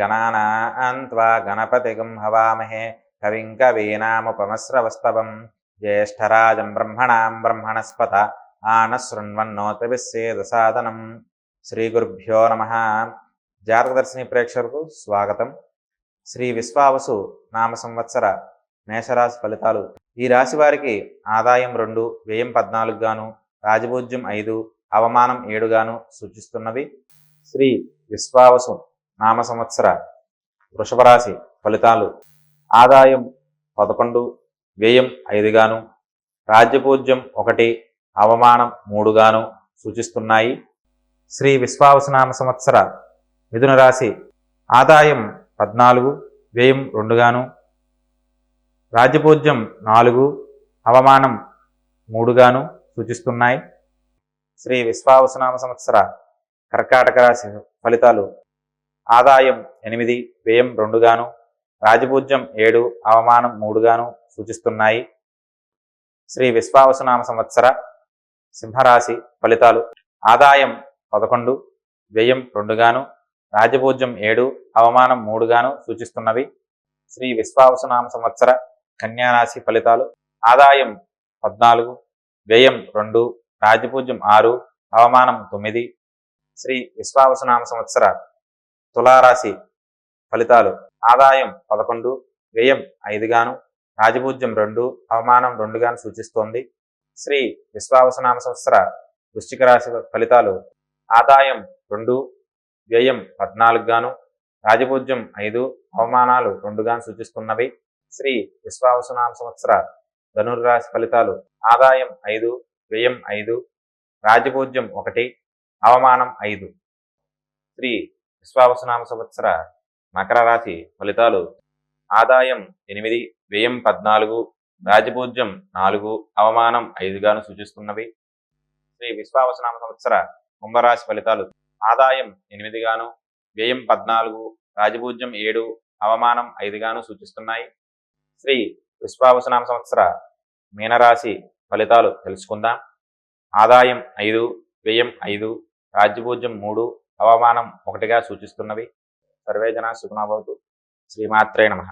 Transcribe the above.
గణానాన్వా గణపతిగం హవామహే కవిం కవీనాముపమస్రవస్తవం జ్యేష్ఠరాజం బ్రహ్మణాం బ్రహ్మణస్పత ఆనశృణ్వన్నోతవిస్సేదసాదనం శ్రీ గురుభ్యో నమ జాతకదర్శిని ప్రేక్షకులకు స్వాగతం। శ్రీ విశ్వావసు నామ సంవత్సర మేషరాశి ఫలితాలు. ఈ రాశి వారికి ఆదాయం రెండు వ్యయం పద్నాలుగు గాను ఐదు అవమానం ఏడుగాను సూచిస్తున్నవి. శ్రీ విశ్వావసు నామ సంవత్సర వృషభరాశి ఫలితాలు ఆదాయం పదకొండు వ్యయం ఐదుగాను రాజ్యపూజ్యం ఒకటి అవమానం మూడుగాను సూచిస్తున్నాయి. శ్రీ విశ్వావసనామ సంవత్సర మిథున రాశి ఆదాయం పద్నాలుగు వ్యయం రెండుగాను రాజ్యపూజ్యం నాలుగు అవమానం మూడుగాను సూచిస్తున్నాయి. శ్రీ విశ్వావసనామ సంవత్సర కర్కాటక రాశి ఫలితాలు ఆదాయం ఎనిమిది వ్యయం రెండుగాను రాజపూజ్యం ఏడు అవమానం మూడుగాను సూచిస్తున్నాయి. శ్రీ విశ్వావసనామ సంవత్సర సింహరాశి ఫలితాలు. ఆదాయం పదకొండు వ్యయం రెండుగాను రాజపూజ్యం ఏడు అవమానం మూడుగాను సూచిస్తున్నవి. శ్రీ విశ్వావసనామ సంవత్సర కన్యారాశి ఫలితాలు. ఆదాయం పద్నాలుగు వ్యయం రెండు రాజపూజ్యం ఆరు అవమానం తొమ్మిది. శ్రీ విశ్వావసనామ సంవత్సర తులారాశి ఫలితాలు. ఆదాయం పదకొండు వ్యయం ఐదుగాను రాజభూజ్యం రెండు అవమానం రెండుగాను సూచిస్తోంది. శ్రీ విశ్వావసనామ సంవత్సర వృశ్చిక రాశి ఫలితాలు ఆదాయం రెండు వ్యయం పద్నాలుగు గాను రాజపూజ్యం ఐదు అవమానాలు రెండుగాను సూచిస్తున్నవి. శ్రీ విశ్వావసనామ సంవత్సర ధనుర్రాశి ఫలితాలు ఆదాయం ఐదు వ్యయం ఐదు రాజభూజ్యం ఒకటి అవమానం ఐదు. శ్రీ విశ్వావసనామ సంవత్సర మకర రాశి ఫలితాలు ఆదాయం ఎనిమిది వ్యయం పద్నాలుగు రాజపూజ్యం నాలుగు అవమానం ఐదుగాను సూచిస్తున్నవి. శ్రీ విశ్వావసనామ సంవత్సర కుంభరాశి ఫలితాలు ఆదాయం ఎనిమిదిగాను వ్యయం పద్నాలుగు రాజపూజ్యం ఏడు అవమానం ఐదుగాను సూచిస్తున్నాయి. శ్రీ విశ్వావసనామ సంవత్సర మీనరాశి ఫలితాలు తెలుసుకుందాం. ఆదాయం ఐదు వ్యయం ఐదు రాజ్యభోజ్యం మూడు అవమానం ఒకటిగా సూచిస్తున్నవి. సర్వే జన శ్రీమాత్రే నమ.